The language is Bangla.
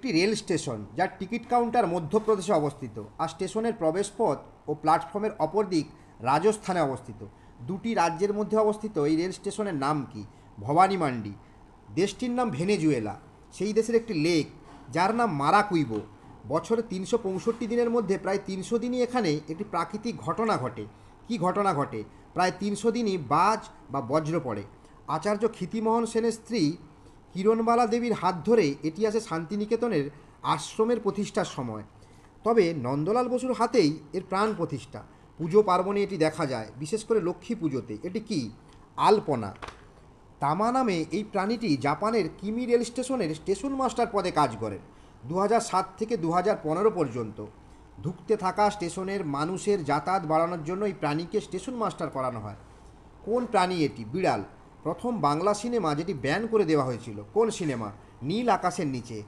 একটি রেল স্টেশন যার টিকিট কাউন্টার মধ্যপ্রদেশে অবস্থিত আর স্টেশনের প্রবেশপথ ও প্ল্যাটফর্মের অপর দিক রাজস্থানে অবস্থিত। দুটি রাজ্যের মধ্যে অবস্থিত এই রেল স্টেশনের নাম কি? ভবানী মান্ডি। দেশটির নাম ভেনেজুয়েলা। সেই দেশের একটি লেক, যার নাম মারাকুইবো। বছরে তিনশো পঁয়ষট্টি দিনের মধ্যে প্রায় তিনশো দিনই এখানে একটি প্রাকৃতিক ঘটনা ঘটে। কি ঘটনা ঘটে? প্রায় তিনশো দিনই বাজ বা বজ্র পড়ে। আচার্য ক্ষিতিমোহন সেনের স্ত্রী কিরণবালা দেবীর হাত ধরে এটি আসে শান্তিনিকেতনের আশ্রমের প্রতিষ্ঠার সময়। তবে নন্দলাল বসুর হাতেই এর প্রাণ প্রতিষ্ঠা। পুজো পার্বণে এটি দেখা যায়, বিশেষ করে লক্ষ্মী পুজোতে। এটি কি? আলপনা। তামা নামে এই প্রাণীটি জাপানের কিমি রেল স্টেশনের স্টেশন মাস্টার পদে কাজ করেন দু সাত থেকে দু পর্যন্ত। ধুঁকতে থাকা স্টেশনের মানুষের যাতায়াত বাড়ানোর জন্য এই প্রাণীকে স্টেশন মাস্টার করানো হয়। কোন প্রাণী এটি? বিড়াল। প্রথম বাংলা সিনেমা যেটি ব্যান করে দেওয়া হয়েছিল কোন সিনেমা? নীল আকাশের নিচে।